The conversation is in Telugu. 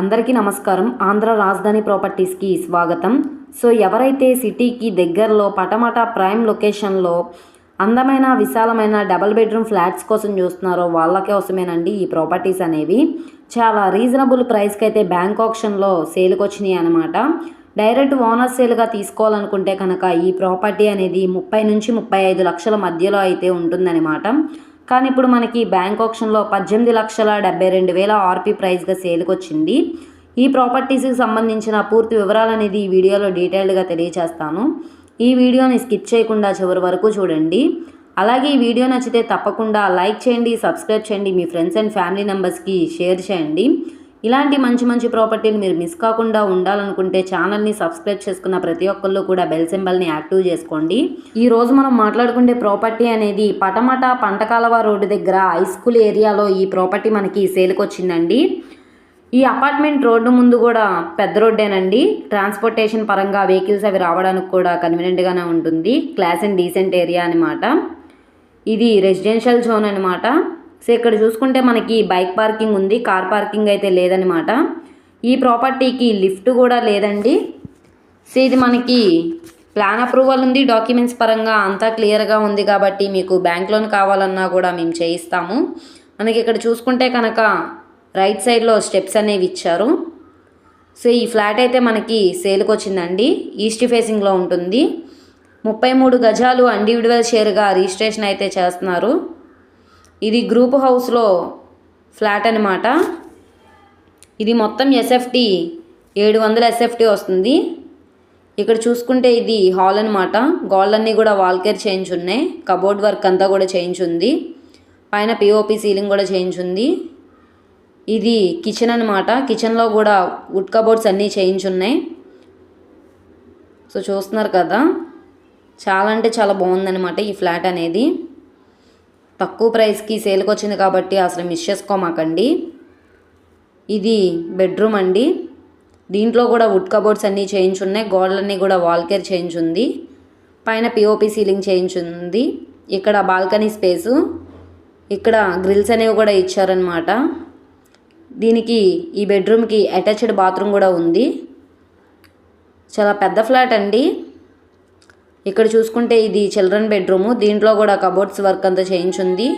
అందరికీ నమస్కారం. ఆంధ్ర రాజధాని ప్రాపర్టీస్కి స్వాగతం. సో ఎవరైతే సిటీకి దగ్గరలో పటమట ప్రైమ్ లొకేషన్లో అందమైన విశాలమైన డబల్ బెడ్రూమ్ ఫ్లాట్స్ కోసం చూస్తున్నారో వాళ్ళ కోసమేనండి ఈ ప్రాపర్టీస్ అనేవి. చాలా రీజనబుల్ ప్రైస్కి అయితే బ్యాంక్ ఆప్షన్లో సేల్కి వచ్చినాయి అనమాట డైరెక్ట్ ఓనర్ సేల్గా తీసుకోవాలనుకుంటే కనుక ఈ ప్రాపర్టీ అనేది ముప్పై నుంచి ముప్పై ఐదు లక్షల మధ్యలో అయితే ఉంటుందన్నమాట. కానీ ఇప్పుడు మనకి బ్యాంక్ ఆప్షన్లో పద్దెనిమిది లక్షల డెబ్బై రెండు వేల ఆర్పీ ప్రైస్గా సేల్కి వచ్చింది ఈ ప్రాపర్టీస్కి సంబంధించిన పూర్తి వివరాలు అనేది ఈ వీడియోలో డీటెయిల్డ్గా తెలియజేస్తాను ఈ వీడియోని స్కిప్ చేయకుండా చివరి వరకు చూడండి. అలాగే ఈ వీడియో నచ్చితే తప్పకుండా లైక్ చేయండి సబ్స్క్రైబ్ చేయండి మీ ఫ్రెండ్స్ అండ్ ఫ్యామిలీ మెంబర్స్కి షేర్ చేయండి. ఇలాంటి మంచి మంచి ప్రాపర్టీలు మీరు మిస్ కాకుండా ఉండాలనుకుంటే ఛానల్ని సబ్స్క్రైబ్ చేసుకున్న ప్రతి ఒక్కళ్ళు కూడా బెల్ సింబల్ని యాక్టివ్ చేసుకోండి. ఈ రోజు మనం మాట్లాడుకునే ప్రాపర్టీ అనేది పటమట పంటకాలవ రోడ్డు దగ్గర హై స్కూల్ ఏరియాలో ఈ ప్రాపర్టీ మనకి సేల్కి వచ్చిందండి. ఈ అపార్ట్మెంట్ రోడ్డు ముందు కూడా పెద్ద రోడ్డేనండి. ట్రాన్స్పోర్టేషన్ పరంగా వెహికల్స్ అవి రావడానికి కూడా కన్వీనియంట్గానే ఉంటుంది. క్లాస్ అండ్ డీసెంట్ ఏరియా అనమాట ఇది రెసిడెన్షియల్ జోన్ అనమాట సో ఇక్కడ చూసుకుంటే మనకి బైక్ పార్కింగ్ ఉంది కార్ పార్కింగ్ అయితే లేదనమాట ఈ ప్రాపర్టీకి లిఫ్ట్ కూడా లేదండి. సో ఇది మనకి ప్లాన్ అప్రూవల్ ఉంది డాక్యుమెంట్స్ పరంగా అంతా క్లియర్గా ఉంది కాబట్టి మీకు బ్యాంక్ లోన్ కావాలన్నా కూడా మేము చేయిస్తాము. మనకి ఇక్కడ చూసుకుంటే కనుక రైట్ సైడ్లో స్టెప్స్ అనేవి ఇచ్చారు. సో ఈ ఫ్లాట్ అయితే మనకి సేల్కి వచ్చిందండి ఈస్ట్ ఫేసింగ్లో ఉంటుంది. ముప్పై మూడు గజాలు ఇండివిజువల్ షేర్గా రిజిస్ట్రేషన్ అయితే చేస్తున్నారు. ఇది గ్రూప్ హౌస్లో ఫ్లాట్ అనమాట ఇది మొత్తం ఎస్ఎఫ్టీ ఏడు వందల ఎస్ఎఫ్టీ వస్తుంది. ఇక్కడ చూసుకుంటే ఇది హాల్ అనమాట గోల్డ్ అన్నీ కూడా వాల్కేర్ చేయించున్నాయి కబోర్డ్ వర్క్ అంతా కూడా చేయించుంది పైన పిఓపి సీలింగ్ కూడా చేయించుంది ఇది కిచెన్ అనమాట కిచెన్లో కూడా వుడ్ కబోర్డ్స్ అన్నీ చేయించున్నాయి సో చూస్తున్నారు కదా? చాలా అంటే చాలా బాగుందనమాట ఈ ఫ్లాట్ అనేది. తక్కువ ప్రైస్కి సేల్కి వచ్చింది కాబట్టి అసలు మిస్ చేసుకోమాకండి. ఇది బెడ్రూమ్ అండి. దీంట్లో కూడా వుడ్ కబోర్డ్స్ అన్నీ చేయించున్నాయి గోడలన్నీ కూడా వాల్కేర్ చేయించుంది పైన పిఓపి సీలింగ్ చేయించుంది ఇక్కడ బాల్కనీ స్పేసు. ఇక్కడ గ్రిల్స్ అనేవి కూడా ఇచ్చారనమాట దీనికి ఈ బెడ్రూమ్కి అటాచ్డ్ బాత్రూమ్ కూడా ఉంది. చాలా పెద్ద ఫ్లాట్ అండి. ఇక్కడ చూసుకుంటే ఇది చిల్డ్రన్ బెడ్రూము. దీంట్లో కూడా కబోర్డ్స్ వర్క్ అంతా చేయించుంది.